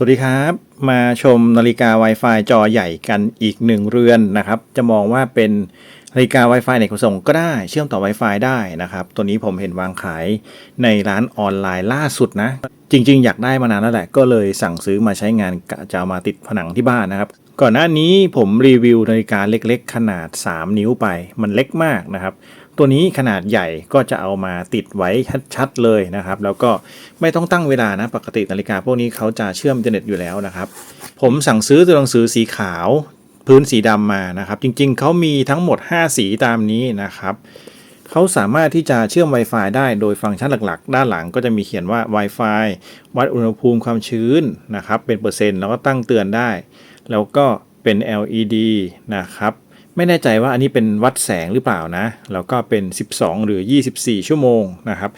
สวัสดีครับ มาชมนาฬิกา Wi-Fi จอใหญ่กันอีกหนึ่งเรือนนะครับ จะมองว่าเป็นนาฬิกา Wi-Fi ในขนส่งก็ได้ เชื่อมต่อ Wi-Fi ได้นะครับ ตัวนี้ผมเห็นวางขายในร้านออนไลน์ล่าสุดนะ จริง ๆ อยากได้มานานแล้วแหละ ก็เลยสั่งซื้อมาใช้งานกะจะเอามาติดผนังที่บ้านนะครับ ก่อนหน้านี้ผมรีวิวนาฬิกาเล็ก ๆ ขนาด 3 นิ้วไป มันเล็กมากนะครับ ตัวนี้ขนาดใหญ่ก็จะเอามาติดไว้ชัดๆเลยนะครับ แล้วก็ไม่ต้องตั้งเวลานะ ปกตินาฬิกาพวกนี้เขาจะเชื่อมอินเทอร์เน็ตอยู่แล้วนะครับ ผมสั่งซื้อตัวหนังสือสีขาวพื้นสีดำมานะครับ จริงๆ เขามีทั้งหมด 5 สีตามนี้นะครับเขาสามารถที่จะเชื่อม Wi-Fi ได้โดยฟังก์ชันหลักๆ ด้านหลังก็จะมีเขียนว่า Wi-Fi วัดอุณหภูมิความชื้นนะครับ เป็นเปอร์เซ็นต์แล้วก็ตั้งเตือนได้ แล้วก็เป็น LED นะครับ ไม่แน่ใจว่าอันนี้เป็นวัดแสงหรือเปล่านะ แล้วก็เป็น 12 หรือ 24 ชั่วโมงนะครับ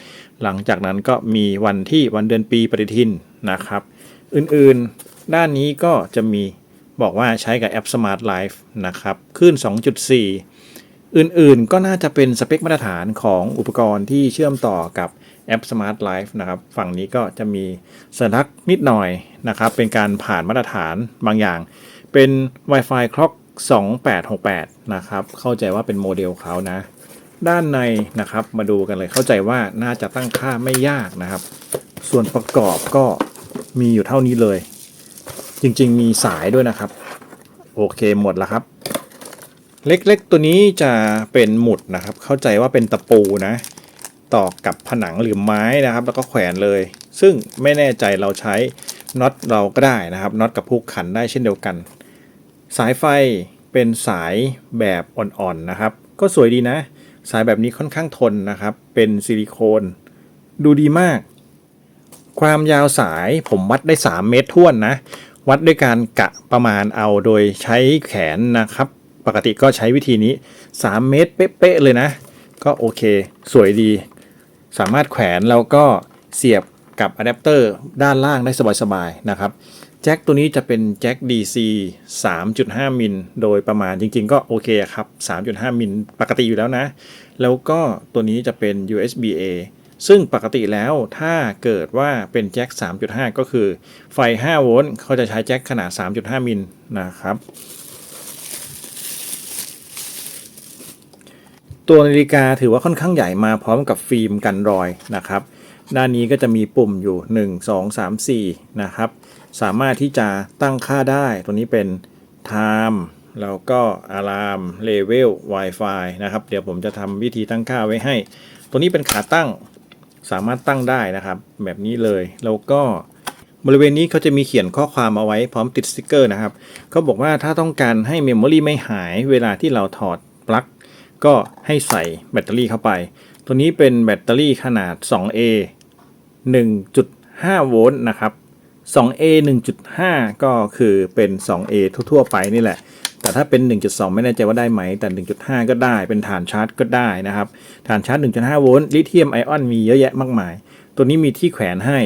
หลังจากนั้นก็มีวันที่วันเดือนปีปฏิทินนะครับ อื่นๆ ด้านนี้ก็จะมีบอกว่าใช้กับแอป Smart Life นะครับคลื่น 2.4 อื่นๆ ก็น่าจะเป็นสเปคมาตรฐานของอุปกรณ์ที่เชื่อมต่อกับแอป Smart Life นะครับ ฝั่งนี้ก็จะมีสัญลักษณ์นิดหน่อยนะครับ เป็นการผ่านมาตรฐานบางอย่าง เป็น Wi-Fi Clock 2868 นะครับ เข้าใจว่าเป็นโมเดลเขานะ ด้านในนะครับมาดูกันเลยเข้าใจว่าน่าจะตั้งค่าไม่ยากนะครับ ส่วนประกอบก็มีอยู่เท่านี้เลย จริงๆมีสายด้วยนะครับ โอเคหมดแล้วครับ เล็กๆ ตัวนี้จะเป็นหมุดนะครับ เข้าใจว่าเป็นตะปูนะต่อกับผนังหรือไม้นะครับ แล้วก็แขวนเลย ซึ่งไม่แน่ใจเราใช้น็อตเราก็ได้นะครับน็อตกับพุกขันได้เช่นเดียวกัน สายไฟเป็นสายแบบอ่อนๆนะครับ ก็สวยดีนะ สายแบบนี้ค่อนข้างทนนะครับ เป็นซิลิโคน ดูดีมาก ความยาวสายผมวัดได้ 3 เมตรท่วนนะ วัดด้วยการกะประมาณเอาโดยใช้แขนนะครับ ปกติก็ใช้วิธีนี้ 3 เมตรเป๊ะๆเลยนะ ก็โอเค สวยดี สามารถแขวนแล้วก็เสียบกับอะแดปเตอร์ด้านล่างได้สบายๆนะครับ แจ็คตัวนี้จะเป็นแจ็ค DC 3.5 มิลโดยประมาณจริงๆ ก็โอเคครับ 3.5 มิลปกติอยู่แล้วนะ แล้วก็ตัวนี้จะเป็น USB A ซึ่งปกติแล้วถ้าเกิดว่าเป็นแจ็ค 3.5 ก็คือ ไฟ 5 โวลต์เขาจะใช้แจ็คขนาด 3.5 มิลนะครับ ตัวนาฬิกาถือว่าค่อนข้างใหญ่มาพร้อมกับฟิล์มกันรอยนะครับ ด้านนี้ก็จะมีปุ่มอยู่ 1 2 3 4 นะครับ สามารถที่จะตั้งค่าได้ ตัวนี้เป็น time แล้วก็ alarm level Wi-Fi นะครับ เดี๋ยวผมจะทำวิธีตั้งค่าไว้ให้ ตัวนี้เป็นขาตั้งสามารถตั้งได้นะครับ แบบนี้เลย แล้วก็บริเวณนี้เขาจะมีเขียนข้อความเอาไว้พร้อมติดสติกเกอร์นะครับเขาบอกว่าถ้าต้องการให้เมมโมรีไม่หายเวลาที่เราถอดปลั๊กก็ให้ใส่แบตเตอรี่เข้าไป ตัวนี้เป็นแบตเตอรี่ขนาด 2A 1.5 โวลต์นะครับ 2A 1.5 ก็คือเป็น 2A ทั่วๆ ไปนี่แหละ แต่ถ้าเป็น 1.2 ไม่แน่ใจว่าได้ไหม แต่ 1.5 ก็ได้ เป็นฐานชาร์จก็ได้นะครับ ฐานชาร์จ 1.5 โวลต์ ลิเธียมไอออนมีเยอะแยะมากมาย ตัวนี้มีที่แขวนให้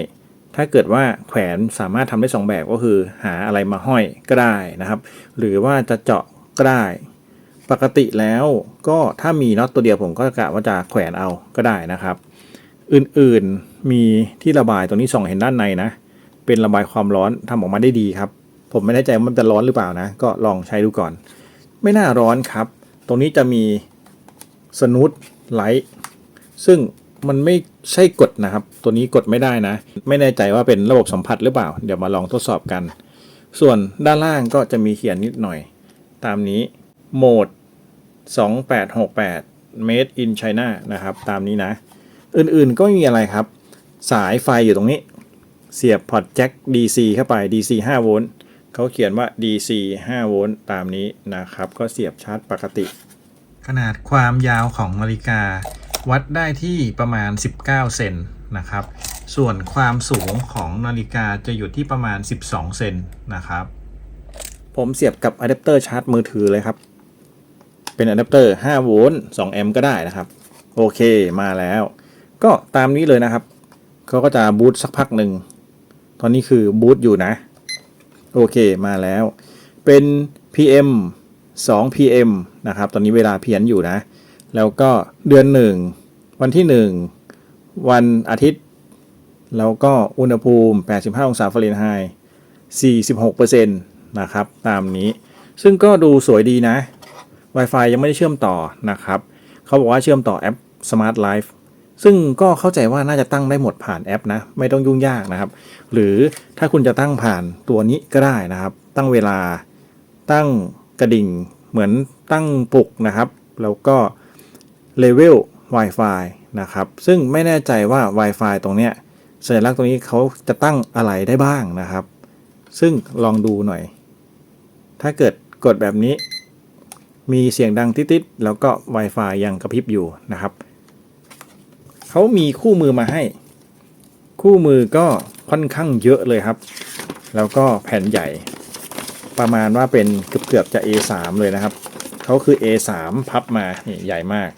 ถ้าเกิดว่าแขวนสามารถทำได้ 2 แบบก็คือ หาอะไรมาห้อยก็ได้นะครับ หรือว่าจะเจาะก็ได้ ปกติแล้วก็ถ้ามีน็อตตัวเดียวผมก็กะว่าจะแขวนเอาก็ได้นะครับ อื่นๆมีที่ระบายตรงนี้ส่องเห็นด้านในนะ เป็นระบายความร้อนทำออกมาได้ดีครับ ผมไม่แน่ใจว่ามันจะร้อนหรือเปล่านะ ก็ลองใช้ดูก่อน ไม่น่าร้อนครับ ตรงนี้จะมีสนุตไลท์ซึ่งมันไม่ใช่กดนะครับ ตัวนี้กดไม่ได้นะ ไม่แน่ใจว่าเป็นระบบสัมผัสหรือเปล่า เดี๋ยวมาลองทดสอบกัน ส่วนด้านล่างก็จะมีเขียนนิดหน่อย ตามนี้โหมด 2868 made in China นะครับ ตามนี้นะ อื่นๆก็ไม่มีอะไรครับ สายไฟอยู่ตรงนี้ เสียบพอร์ตแจ็ค DC เข้าไป DC 5 โวลต์เขาเขียนว่า DC 5 โวลต์ตามนี้นะครับ ก็เสียบชาร์จปกติ ขนาดความยาวของนาฬิกา วัดได้ที่ประมาณ 19 เซนนะครับ ส่วนความสูงของนาฬิกาจะอยู่ที่ประมาณ 12 เซนนะครับ ผมเสียบกับอะแดปเตอร์ชาร์จมือถือเลยครับ เป็นอะแดปเตอร์ 5 โวลต์ 2 แอมป์ก็ได้นะครับ โอเคมาแล้ว ก็ตามนี้เลยนะครับเขาก็จะบูตสักพักหนึ่ง ตอนนี้คือบูตอยู่นะ โอเคมาแล้ว เป็น PM 2 PM นะครับ ตอนนี้เวลาเพี้ยนอยู่นะ แล้วก็เดือนหนึ่งวันที่ 1 วันอาทิตย์ แล้วก็อุณหภูมิ 85 องศาฟาเรนไฮต์46%นะครับ ตามนี้ ซึ่งก็ดูสวยดีนะ Wi-Fi ยังไม่ได้เชื่อมต่อนะครับ เขาบอกว่าเชื่อมต่อแอป Smart Life ซึ่งก็เข้าใจว่าน่าจะตั้งได้หมดผ่านแอปนะ ไม่ต้องยุ่งยากนะครับ หรือถ้าคุณจะตั้งผ่านตัวนี้ก็ได้นะครับ ตั้งเวลาตั้งกระดิ่งเหมือนตั้งปลุกนะครับ แล้วก็เลเวล Wi-Fi นะครับ ซึ่งไม่แน่ใจว่า Wi-Fi ตรงเนี้ยสัญลักษณ์ตรงนี้เขาจะตั้งอะไรได้บ้างนะครับ ซึ่งลองดูหน่อย ถ้าเกิดกดแบบนี้ มีเสียงดังติดๆแล้วก็ Wi-Fi ยังกระพริบอยู่นะครับ เขามีคู่มือมาให้ คู่มือก็ค่อนข้างเยอะเลยครับ แล้วก็แผ่นใหญ่ ประมาณว่าเป็นเกือบๆจะ A3 เลยนะครับเขาคือ A3 พับมานี่ใหญ่มาก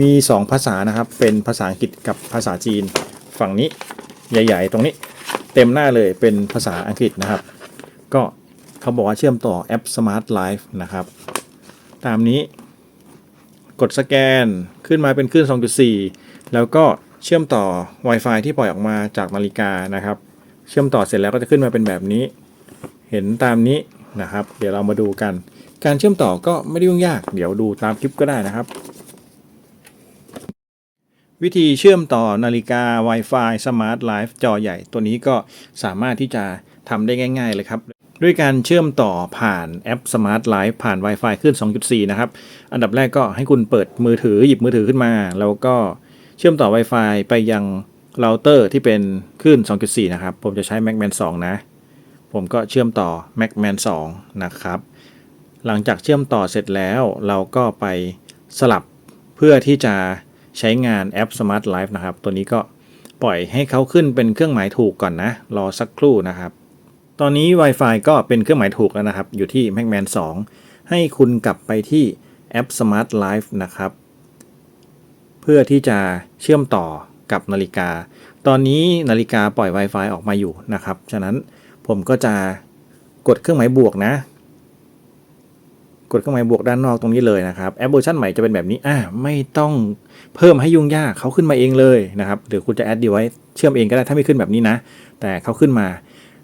มี 2 ภาษานะครับ เป็นภาษาอังกฤษกับภาษาจีนฝั่งนี้ใหญ่ ๆ ตรงนี้เต็มหน้าเลยเป็นภาษาอังกฤษนะครับ ก็เขาบอกว่าเชื่อมต่อแอป Smart Life นะครับ ตามนี้ กดสแกนขึ้นมาเป็นคลื่น 2.4 แล้วก็เชื่อมต่อ Wi-Fi ที่ปล่อยออกมาจากนาฬิกานะครับ เชื่อมต่อเสร็จแล้วก็จะขึ้นมาเป็นแบบนี้ เห็นตามนี้นะครับ เดี๋ยวเรามาดูกัน การเชื่อมต่อก็ไม่ได้ยุ่งยาก เดี๋ยวดูตามคลิปก็ได้นะครับ วิธีเชื่อมต่อนาฬิกา Wi-Fi Smart Life จอใหญ่ตัวนี้ก็สามารถที่จะทำได้ง่าย ๆ เลยครับ ด้วยการเชื่อมต่อผ่านแอป Smart Life ผ่าน Wi-Fi ขึ้น 2.4 นะครับ อันดับแรกก็ให้คุณเปิดมือถือหยิบมือถือขึ้นมา แล้วก็เชื่อมต่อ Wi-Fi ไปยังเราเตอร์ที่เป็นคลื่น2.4 นะครับ ผมจะใช้ MacMan 2 นะ ผมก็เชื่อมต่อ MacMan 2 นะครับ หลังจากเชื่อมต่อเสร็จแล้วเราก็ไปสลับเพื่อที่จะใช้งานแอป Smart Life นะครับ ตัวนี้ก็ปล่อยให้เขาขึ้นเป็นเครื่องหมายถูกก่อนนะ รอสักครู่นะครับ ตอนนี้ Wi-Fi ก็เป็นเครื่องหมายถูกแล้วนะครับ อยู่ที่ MacMan 2 ให้คุณกลับไปที่แอป Smart Life นะครับ เพื่อที่จะเชื่อมต่อกับนาฬิกา ตอนนี้นาฬิกาปล่อย Wi-Fi ออกมาอยู่นะครับ ฉะนั้นผมก็จะกดเครื่องหมายบวกนะ กดเครื่องหมายบวกด้านนอกตรงนี้เลยนะครับแอปเวอร์ชันใหม่จะเป็นแบบนี้อ่าไม่ต้องเพิ่มให้ยุ่งยากเขาขึ้นมาเองเลยนะครับหรือคุณจะแอดดีไว้เชื่อมเองก็ได้ถ้าไม่ขึ้นแบบนี้นะ แต่เขาขึ้นมา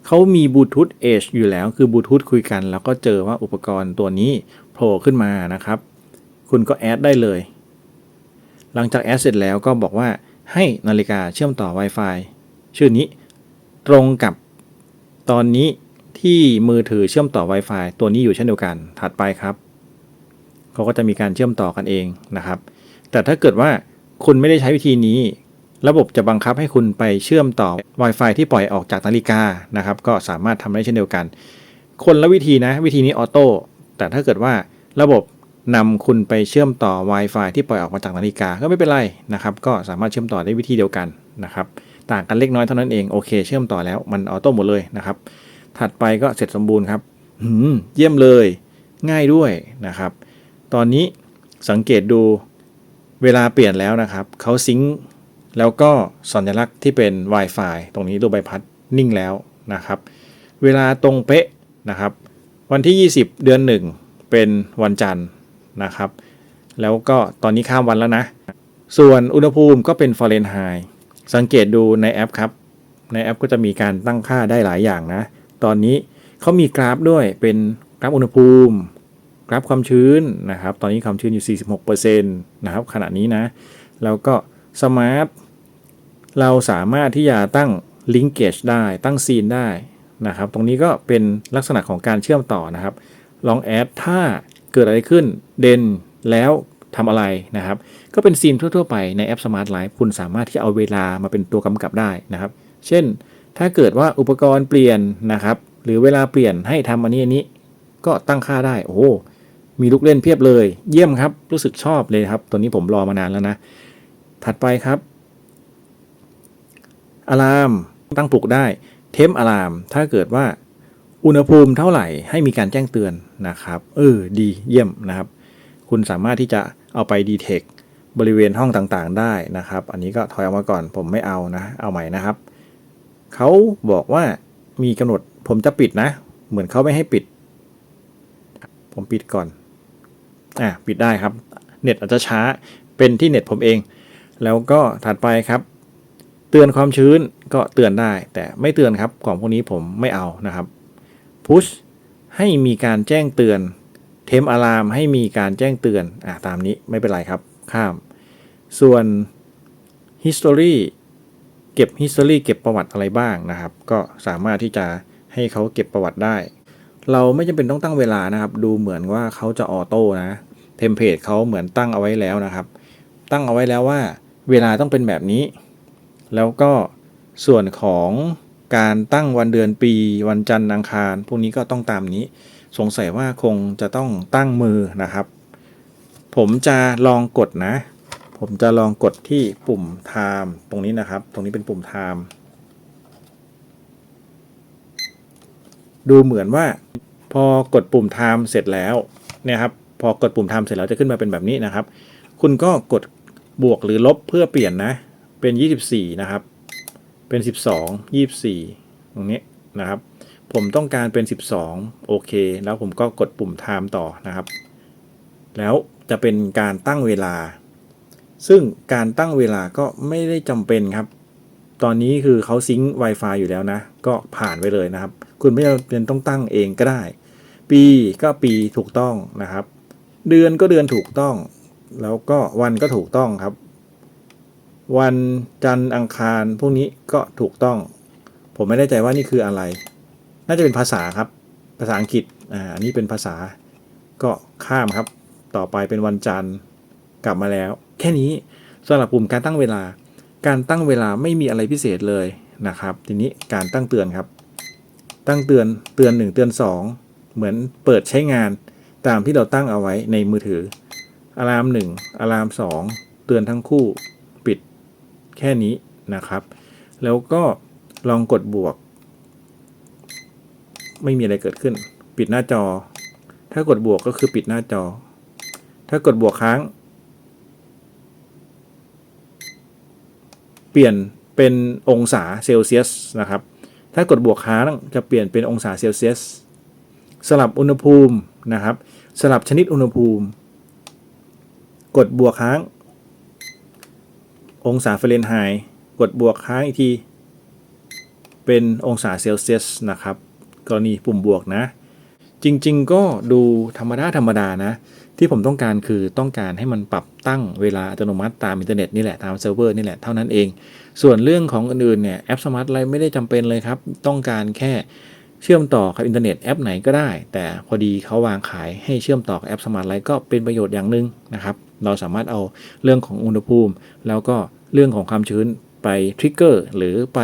เขามีบลูทูธเอชอยู่แล้วคือบลูทูธคุยกัน แล้วก็เจอว่าอุปกรณ์ตัวนี้โผล่ขึ้นมานะครับ คุณก็แอดได้เลย หลังจากแอดเสร็จแล้วก็บอกว่าให้นาฬิกาเชื่อมต่อ Wi-Fi ชื่อนี้ตรงกับตอนนี้ที่มือถือเชื่อมต่อ Wi-Fi ตัวนี้อยู่เช่นเดียวกันถัดไปครับเขาก็จะมีการเชื่อมต่อกันเองนะครับ แต่ถ้าเกิดว่าคุณไม่ได้ใช้วิธีนี้ ระบบจะบังคับให้คุณไปเชื่อมต่อ Wi-Fi ที่ปล่อยออกจากนาฬิกานะครับ ก็สามารถทำได้เช่นเดียวกัน คนละวิธีนะ วิธีนี้ออโต้แต่ถ้าเกิดว่าระบบนำคุณไปเชื่อมต่อ Wi-Fi ที่ปล่อยออกมาจากนาฬิกาก็ไม่เป็นไรนะครับ ก็สามารถเชื่อมต่อได้วิธีเดียวกันนะครับ ต่างกันเล็กน้อยเท่านั้นเองโอเค เชื่อมต่อแล้วมันออโต้หมดเลยนะครับ ถัดไปก็เสร็จสมบูรณ์ครับเยี่ยมเลยง่ายด้วยนะครับ ตอนนี้สังเกตดูเวลาเปลี่ยนแล้วนะครับเขาซิงค์ แล้วก็สัญลักษณ์ที่เป็น Wi-Fi ตรงนี้รูปใบพัดนิ่งแล้วนะครับ เวลาตรงเป๊ะนะครับ วันที่ 20 เดือน 1 เป็นวันจันทร์นะครับ แล้วก็ตอนนี้ข้ามวันแล้วนะ ส่วนอุณหภูมิก็เป็นฟาเรนไฮต์สังเกตดูในแอปครับ ในแอปก็จะมีการตั้งค่าได้หลายอย่างนะ ตอนนี้เขามีกราฟด้วยเป็นกราฟอุณหภูมิ กราฟความชื้นนะครับ ตอนนี้ความชื้นอยู่ 46%นะครับขณะนี้นะ แล้วก็สมาร์ท เราสามารถที่จะตั้ง linkage ได้ตั้งซีนได้นะครับ ตรงนี้ก็เป็นลักษณะของการเชื่อมต่อนะครับ ลองแอดถ้าเกิดอะไรขึ้นเด่นแล้วทำอะไรนะครับ ก็เป็นซีนทั่ว ๆ ไปในแอป Smart Life คุณสามารถที่จะเอาเวลามาเป็นตัวกำกับได้นะครับ เช่น ถ้าเกิดว่าอุปกรณ์เปลี่ยนนะครับ หรือเวลาเปลี่ยนให้ทำอันนี้อันนี้ ก็ตั้งค่าได้ โอ้ มีลูกเล่นเพียบเลย เยี่ยมครับ รู้สึกชอบเลยครับ ตัวนี้ผมรอมานานแล้วนะ ถัดไปครับ อะลามตั้งปลุกได้ เทมอะลามถ้าเกิดว่าอุณหภูมิเท่าไหร่ให้มีการแจ้งเตือนนะครับ เออดีเยี่ยมนะครับ คุณสามารถที่จะเอาไปดีเทคบริเวณห้องต่างๆ ได้นะครับ อันนี้ก็ถอยออกมาก่อนผมไม่เอานะ เอาใหม่นะครับเขาบอกว่ามีกำหนดผมจะปิดนะ เหมือนเขาไม่ให้ปิด ผมปิดก่อนอะปิดได้ครับ เน็ตอาจจะช้าเป็นที่เน็ตผมเอง แล้วก็ถัดไปครับ เตือนความชื้นก็เตือนได้ แต่ไม่เตือนครับของพวกนี้ผมไม่เอานะครับ push ให้มีการแจ้งเตือนเทมอะลามให้มีการแจ้งเตือนอะตามนี้ไม่เป็นไรครับข้าม ส่วน history เก็บ history เก็บประวัติอะไรบ้างนะครับ ก็สามารถที่จะให้เขาเก็บประวัติได้ เราไม่จำเป็นต้องตั้งเวลานะครับ ดูเหมือนว่าเขาจะออโต้นะเทมเพลตเขาเหมือนตั้งเอาไว้แล้วนะครับ ตั้งเอาไว้แล้วว่า เวลาต้องเป็นแบบนี้ แล้วก็ส่วนของการตั้งวันเดือนปีวันจันทร์อังคาร พวกนี้ก็ต้องตามนี้ สงสัยว่าคงจะต้องตั้งมือนะครับ ผมจะลองกดนะ ผมจะลองกดที่ปุ่ม time ตรงนี้นะครับ ตรงนี้เป็นปุ่ม time ดูเหมือนว่าพอกดปุ่ม time เสร็จแล้วเนี่ยครับพอกดปุ่ม time เสร็จแล้วจะขึ้นมาเป็นแบบนี้นะครับ คุณก็กดบวกหรือลบเพื่อเปลี่ยนนะ เป็น 24 นะครับ เป็น 12 24 ตรงนี้นะครับ ผมต้องการเป็น 12 โอเค แล้วผมก็กดปุ่ม time ต่อนะครับ แล้วจะเป็นการตั้งเวลา ซึ่งการตั้งเวลาก็ไม่ได้จำเป็นครับ ตอนนี้คือเขาซิงค์ Wi-Fi อยู่แล้วนะ ก็ผ่านไปเลยนะครับ คุณไม่จำเป็นต้องตั้งเองก็ได้ ปีก็ปีถูกต้องนะครับ เดือนก็เดือนถูกต้อง แล้วก็วันก็ถูกต้องครับ วันจันทร์อังคาร พวกนี้ก็ถูกต้อง ผมไม่แน่ใจว่านี่คืออะไร น่าจะเป็นภาษาครับ ภาษาอังกฤษอ่าอันนี้เป็นภาษาก็ข้ามครับ ต่อไปเป็นวันจันทร์กลับมาแล้ว แค่นี้สำหรับปุ่มการตั้งเวลา การตั้งเวลาไม่มีอะไรพิเศษเลยนะครับ ทีนี้การตั้งเตือนครับ ตั้งเตือนเตือน 1 เตือน 2 เหมือนเปิดใช้งานตามที่เราตั้งเอาไว้ในมือถือ อะลาม1อะลาม 2 เตือนทั้งคู่ แค่นี้นะครับ แล้วก็ลองกดบวก ไม่มีอะไรเกิดขึ้น ปิดหน้าจอ ถ้ากดบวกก็คือปิดหน้าจอ ถ้ากดบวกค้าง เปลี่ยนเป็นองศาเซลเซียสนะครับ ถ้ากดบวกค้างจะเปลี่ยนเป็นองศาเซลเซียสสลับอุณหภูมินะครับ สลับชนิดอุณหภูมิ กดบวกค้าง องศาเฟรนไฮต์กดบวกค้างอีกที เป็นองศาเซลเซียสนะครับ กรณีปุ่มบวกนะ จริงๆ ก็ดูธรรมดาธรรมดานะ ที่ผมต้องการคือต้องการให้มันปรับตั้งเวลาอัตโนมัติตามอินเทอร์เน็ตนี่แหละ ตามเซิร์ฟเวอร์นี่แหละ เท่านั้นเอง ส่วนเรื่องของอื่นๆเนี่ยแอปสมาร์ทไลฟ์ไม่ได้จำเป็นเลยครับ ต้องการแค่เชื่อมต่อกับอินเทอร์เน็ตแอปไหนก็ได้ แต่พอดีเขาวางขายให้เชื่อมต่อกับแอปสมาร์ทไลฟ์ก็เป็นประโยชน์อย่างหนึ่งนะครับ เราสามารถเอาเรื่องของอุณหภูมิ แล้วก็เรื่องของความชื้นไปทริกเกอร์หรือไป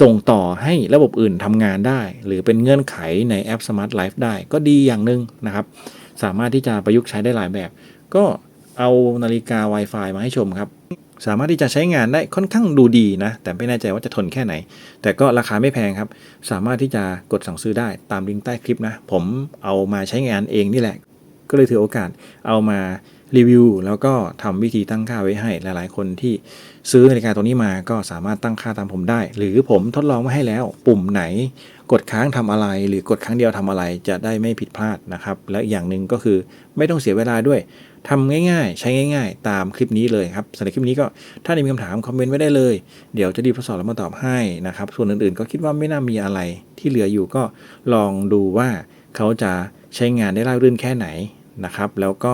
ส่งต่อให้ระบบอื่นทำงานได้ หรือเป็นเงื่อนไขในแอป Smart Life ได้ ก็ดีอย่างหนึ่งนะครับ สามารถที่จะประยุกต์ใช้ได้หลายแบบ ก็เอานาฬิกา Wi-Fi มาให้ชมครับ สามารถที่จะใช้งานได้ค่อนข้างดูดีนะ แต่ไม่แน่ใจว่าจะทนแค่ไหน แต่ก็ราคาไม่แพงครับ สามารถที่จะกดสั่งซื้อได้ตามลิงก์ใต้คลิปนะ ผมเอามาใช้งานเองนี่แหละ ก็เลยถือโอกาสเอามา รีวิวแล้วก็ทำวิธีตั้งค่าไว้ให้หลายๆ คนที่ซื้อนาฬิกาตัวนี้มาก็สามารถตั้งค่าตามผมได้ หรือผมทดลองไว้ให้แล้ว ปุ่มไหน กดค้างทำอะไร หรือกดครั้งเดียวทำอะไรจะได้ไม่ผิดพลาดนะครับ และอย่างหนึ่งก็คือไม่ต้องเสียเวลาด้วยทำง่ายๆ ใช้ง่าย ๆ ตามคลิปนี้เลยครับสำหรับคลิปนี้ก็ถ้ามีคำถามคอมเมนต์ไว้ได้เลย เดี๋ยวจะดีทดสอบแล้วมาตอบให้นะครับส่วนอื่นๆ ก็คิดว่าไม่น่ามีอะไรที่เหลืออยู่ก็ลองดูว่าเขาจะใช้งานได้ราบรื่นแค่ไหน นะครับ แล้วก็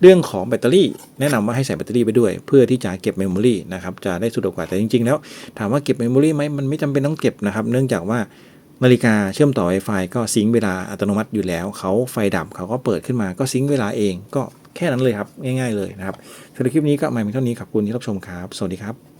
เรื่องของแบตเตอรี่ แนะนำว่าให้ใส่แบตเตอรี่ไปด้วย เพื่อที่จะเก็บเมมโมรีนะครับจะได้สะดวกกว่าแต่จริง ๆ แล้วถามว่าเก็บเมมโมรีไหมมันไม่จำเป็นต้องเก็บนะครับ เนื่องจากว่านาฬิกาเชื่อมต่อ Wi-Fi ก็ซิงเวลาอัตโนมัติอยู่แล้วเขาไฟดับเขาก็เปิดขึ้นมาก็ซิงเวลาเองก็แค่นั้นเลยครับง่าย ๆเลยนะครับสำหรับคลิปนี้ก็มาเพียงเท่านี้ขอบคุณที่รับชมครับ สวัสดีครับ